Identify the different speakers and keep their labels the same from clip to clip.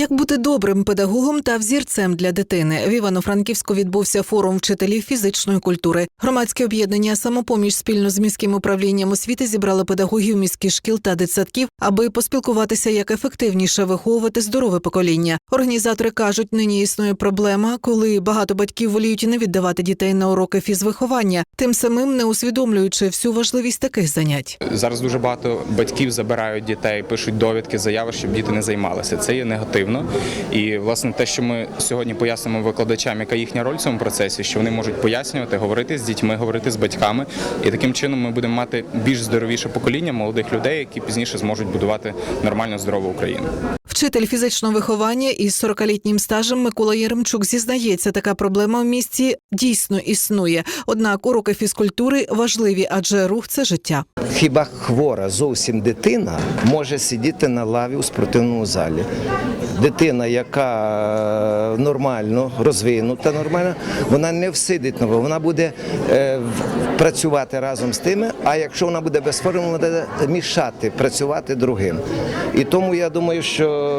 Speaker 1: Як бути добрим педагогом та взірцем для дитини в Івано-Франківську відбувся форум вчителів фізичної культури. Громадське об'єднання самопоміч спільно з міським управлінням освіти зібрали педагогів міських шкіл та дитсадків, аби поспілкуватися, як ефективніше виховувати здорове покоління. Організатори кажуть, нині існує проблема, коли багато батьків воліють не віддавати дітей на уроки фізвиховання, тим самим не усвідомлюючи всю важливість таких занять.
Speaker 2: Зараз дуже багато батьків забирають дітей, пишуть довідки, заяви, щоб діти не займалися. Це є негативно. І власне те, що ми сьогодні пояснимо викладачам, яка їхня роль в цьому процесі, що вони можуть пояснювати, говорити з дітьми, говорити з батьками. І таким чином ми будемо мати більш здоровіше покоління молодих людей, які пізніше зможуть будувати нормально здорову Україну.
Speaker 1: Вчитель фізичного виховання із 40-літнім стажем Микола Яремчук зізнається, така проблема в місті дійсно існує. Однак уроки фізкультури важливі, адже рух це життя.
Speaker 3: Хіба хвора зовсім дитина може сидіти на лаві у спортивному залі? Дитина, яка е, нормально розвинута, нормально, вона не всидить нового, вона буде е, працювати разом з тими. А якщо вона буде без форми, вона буде мішати працювати другим. І тому я думаю, що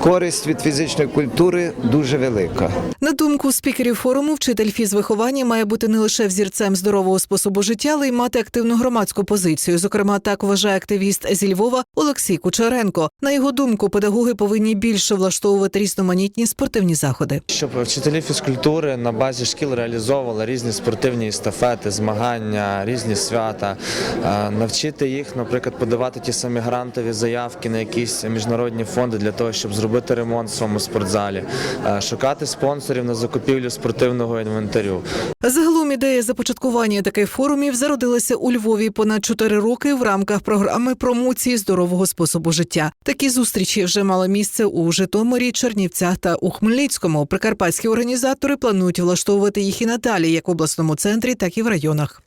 Speaker 3: користь від фізичної культури дуже велика.
Speaker 1: На думку спікерів форуму, вчитель фізвиховання має бути не лише взірцем здорового способу життя, але й мати активну громадську позицію. Зокрема, так вважає активіст зі Львова Олексій Кучеренко. На його думку, педагоги повинні більше влаштовувати різноманітні спортивні заходи.
Speaker 4: Щоб вчителі фізкультури на базі шкіл реалізовували різні спортивні естафети, змагання, різні свята, Е, навчити їх, наприклад, подавати ті самі грантові заявки на якісь міжнародні фонди для того, щоб зробити ремонт в своєму спортзалі, Е, шукати спонсорів на закупівлю спортивного інвентарю.
Speaker 1: Загалом ідея започаткування таких форумів зародилася у Львові понад чотири роки в рамках програми промоції здорового способу життя. Такі зустрічі вже мали місце у Житомирі, Чернівцях та у Хмельницькому. Прикарпатські організатори планують влаштовувати їх і надалі, як в обласному центрі, так і в районах.